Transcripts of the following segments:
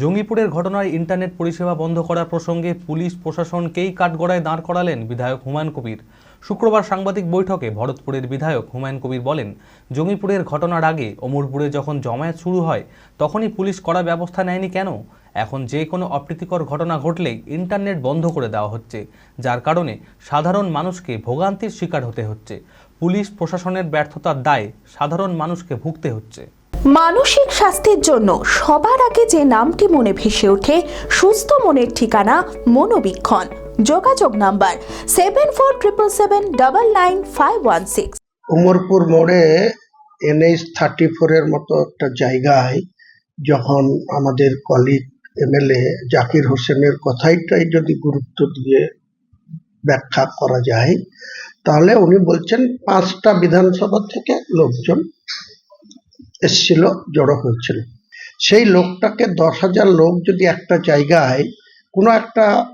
জঙ্গিপুরের ঘটনায় ইন্টারনেট পরিষেবা বন্ধ করার প্রসঙ্গে পুলিশ প্রশাসনকেই কাঠগড়ায় দাঁড় করালেন বিধায়ক হুমায়ুন কবির। শুক্রবার সাংবাদিক বৈঠকে ভরতপুরের বিধায়ক হুমায়ুন কবির বলেন, জঙ্গিপুরের ঘটনার আগে অমরপুরে যখন জমায়েত শুরু হয়, তখনই পুলিশ কড়া ব্যবস্থা নেয়নি কেন? এখন যে কোনো অপ্রীতিকর ঘটনা ঘটলেই ইন্টারনেট বন্ধ করে দেওয়া হচ্ছে, যার কারণে সাধারণ মানুষকে ভোগান্তির শিকার হতে হচ্ছে। পুলিশ প্রশাসনের ব্যর্থতার দায় সাধারণ মানুষকে ভুগতে হচ্ছে। মানসিক স্বাস্থ্যের জন্য সবার আগে যে নামটি মনে ভেসে ওঠে, সুস্থ মনের ঠিকানা মনোবীক্ষণ। যোগাযোগ number seven four triple seven double nine five one six Umarpur মোড়ে এনএইচ থার্টি ফোরের মতো একটা জায়গায় যখন আমাদের কলিগ এমএলএ জাকির হোসেনের কথাইটাই যদি গুরুত্ব দিয়ে ব্যাখ্যা করা যায়, তাহলে উনি বলছেন, পাঁচটা বিধানসভা থেকে লোকজন এসছিল, জড়ো হয়েছিল। সেই লোকটাকে দশ হাজার লোক যদি একটা জায়গায় কোনো একটা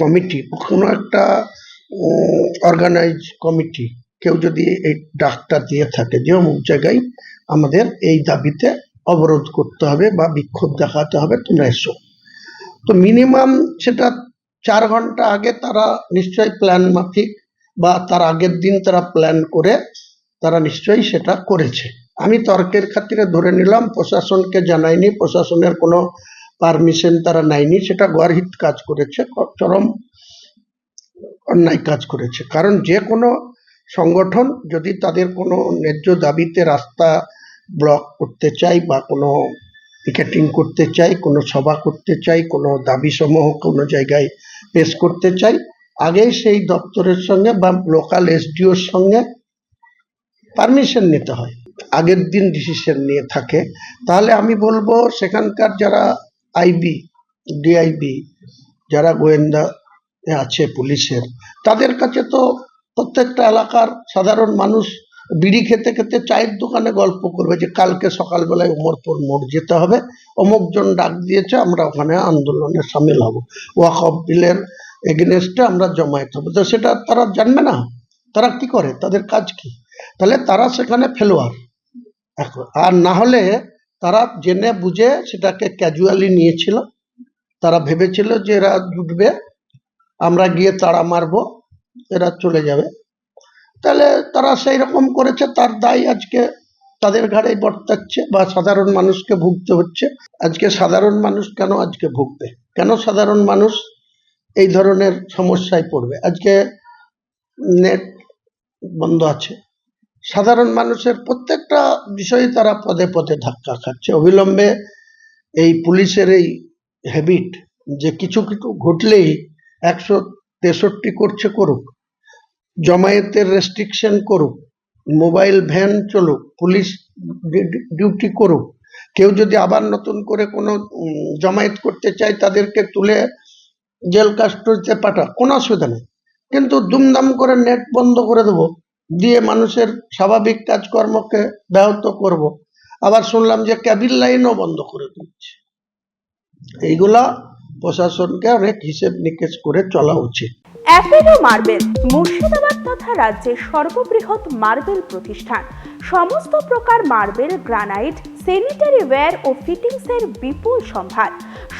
কমিটি, কোনো একটা অর্গানাইজ কমিটি, কেউ যদি এই ডাকটা দিয়ে থাকে, যে অমুক জায়গায় আমাদের এই দাবিতে অবরোধ করতে হবে বা বিক্ষোভ দেখাতে হবে, তোমরা এসো। তো মিনিমাম সেটা চার ঘণ্টা আগে তারা নিশ্চয়ই প্ল্যান মাফিক বা তার আগের দিন তারা প্ল্যান করে তারা নিশ্চয়ই সেটা করেছে। আমি তর্কের খাতিরে ধরে নিলাম, প্রশাসনকে জানাইনি, প্রশাসনের কোনো পারমিশন তারা নেয়নি সেটা গর্হিত কাজ করেছে চরম অন্যায় কাজ করেছে। কারণ যে কোনো সংগঠন যদি তাদের কোনো ন্যায্য দাবিতে রাস্তা ব্লক করতে চাই বা কোনো পিকেটিং করতে চাই কোনো সভা করতে চাই কোনো দাবি সমূহ কোনো জায়গায় পেশ করতে চাই আগেই সেই দপ্তরের সঙ্গে বা লোকাল এসডিওর সঙ্গে পারমিশন নিতে হয়। আগের দিন ডিসিশন নিয়ে থাকে, তাহলে আমি বলব সেখানকার যারা আইবি ডিআইবি যারা গোয়েন্দা আছে পুলিশের, তাদের কাছে তো প্রত্যেকটা এলাকার সাধারণ মানুষ বিড়ি খেতে খেতে চায়ের দোকানে গল্প করবে যে কালকে সকালবেলায় উমরপুর মোড় যেতে হবে, অমুকজন ডাক দিয়েছে, আমরা ওখানে আন্দোলনে সামিল হব। ওয়াক অফ বিলের এগেনস্টে আমরা জমায়েত হব। তো সেটা তারা জানবে না? তারা কি করে? তাদের কাজ কি? তাহলে তারা সেখানে ফেলোয়ার। এখন আর না হলে তারা জেনে বুঝে সেটাকে ক্যাজুয়ালি নিয়েছিল। তারা ভেবেছিল যে এরা জুটবে, আমরা গিয়ে তাড়া মারবো, এরা চলে যাবে। তাহলে তারা সেই রকম করেছে, তার দায় আজকে তাদের ঘাড়ে বর্তাচ্ছে বা সাধারণ মানুষকে ভুগতে হচ্ছে। আজকে সাধারণ মানুষ কেন আজকে ভুগবে? কেন সাধারণ মানুষ এই ধরনের সমস্যায় পড়বে? আজকে নেট বন্ধ আছে। সাধারণ মানুষের প্রত্যেকটা বিষয়ে তারা পদে পদে ধাক্কা খাচ্ছে। অবিলম্বে এই পুলিশের এই হ্যাবিট যে কিছু কিছু ঘটলেই একশো তেষট্টি করছে করুক, জমায়েতের রেস্ট্রিকশন করুক মোবাইল ভ্যান চলুক পুলিশ ডিউটি করুক, কেউ যদি আবার নতুন করে কোনো জমায়েত করতে চায় তাদেরকে তুলে জেল কাস্টডিতে পাঠা কোনো অসুবিধা নেই। কিন্তু দুমদাম করে নেট বন্ধ করে দেবো দিয়ে মানুষের স্বাভাবিক কাজকর্মকে ব্যাহত করব। আবার শুনলাম যে ক্যাবিন লাইনও বন্ধ করে দিচ্ছে এইগুলা প্রশাসনকে অনেক হিসেব নিকেশ করে চলা উচিত। অ্যাপেলো মার্বেল, মুর্শিদাবাদ তথা রাজ্যের সর্ববৃহৎ মার্বেল প্রতিষ্ঠান। সমস্ত প্রকার মার্বেল, গ্রানাইট স্যানিটারি ওয়্যার ও ফিটিংসের বিপুল সম্ভার।